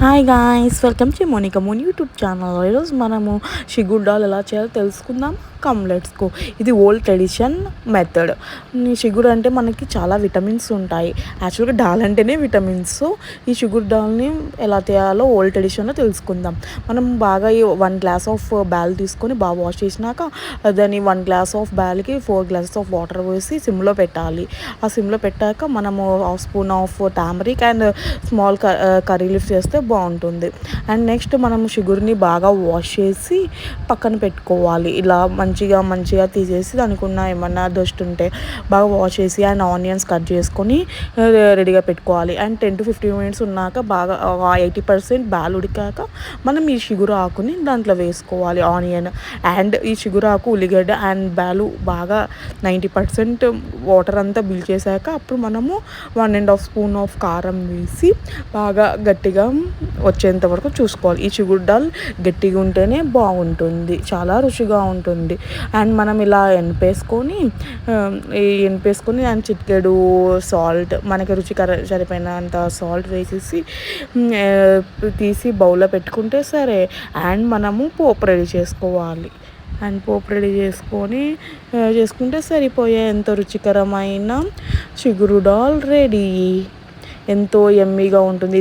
Hi guys welcome to Monica Mon YouTube channel ఈరోజు మనము షిగుడ్డాలు ఎలా చేయాలో తెలుసుకుందాం. కమ్ లెట్స్ ఇది ఓల్డ్ ట్రెడిషన్ మెథడ్ షిగుడు అంటే మనకి చాలా విటమిన్స్ ఉంటాయి. యాక్చువల్గా డాల్ అంటేనే విటమిన్స్ ఈ షుగర్ డాల్ని ఎలా చేయాలో ఓల్డ్ ట్రెడిషన్లో తెలుసుకుందాం. మనం బాగా వన్ గ్లాస్ ఆఫ్ బ్యాల్ తీసుకొని బాగా వాష్ చేసినాక దాన్ని వన్ గ్లాస్ ఆఫ్ బ్యాల్కి ఫోర్ గ్లాసెస్ ఆఫ్ వాటర్ పోసి సిమ్లో పెట్టాలి. ఆ సిమ్లో పెట్టాక మనము half spoon of turmeric and small curry leaf చేస్తే బాగుంటుంది. అండ్ నెక్స్ట్ మనం షుగర్ని బాగా వాష్ చేసి పక్కన పెట్టుకోవాలి. ఇలా మంచిగా మంచిగా తీసేసి దానికి ఉన్న ఏమన్నా దస్ట్ ఉంటే బాగా వాష్ చేసి అండ్ ఆనియన్స్ కట్ చేసుకొని రెడీగా పెట్టుకోవాలి. And ten to fifteen minutes ఉన్నాక బాగా ఎయిటీ పర్సెంట్ బ్యాల్ ఉడికాక మనం ఈ షుగర్ ఆకుని దాంట్లో వేసుకోవాలి. ఆనియన్ అండ్ ఈ షుగర్ ఆకు ఉల్లిగడ్డ అండ్ బ్యాలు బాగా నైంటీ పర్సెంట్ వాటర్ అంతా బిల్ చేశాక అప్పుడు మనము one and half spoon of కారం వేసి బాగా గట్టిగా వచ్చేంత వరకు చూసుకోవాలి. ఈ చిగుడ్డాల్ గట్టిగా ఉంటేనే బాగుంటుంది. చాలా రుచిగా ఉంటుంది. అండ్ మనం ఇలా ఎనిపేసుకొని ఎనిపేసుకొని అండ్ చిటికెడు సాల్ట్ మనకి రుచికర సరిపోయినంత సాల్ట్ వేసేసి తీసి బౌల్లో పెట్టుకుంటే సరే అండ్ మనము పోపు రెడీ చేసుకోవాలి. అండ్ పోపు రెడీ చేసుకొని చేసుకుంటే సరిపోయే ఎంతో రుచికరమైన చిగురు డాల్ రెడీ. ఎంతో ఎమ్మీగా ఉంటుంది.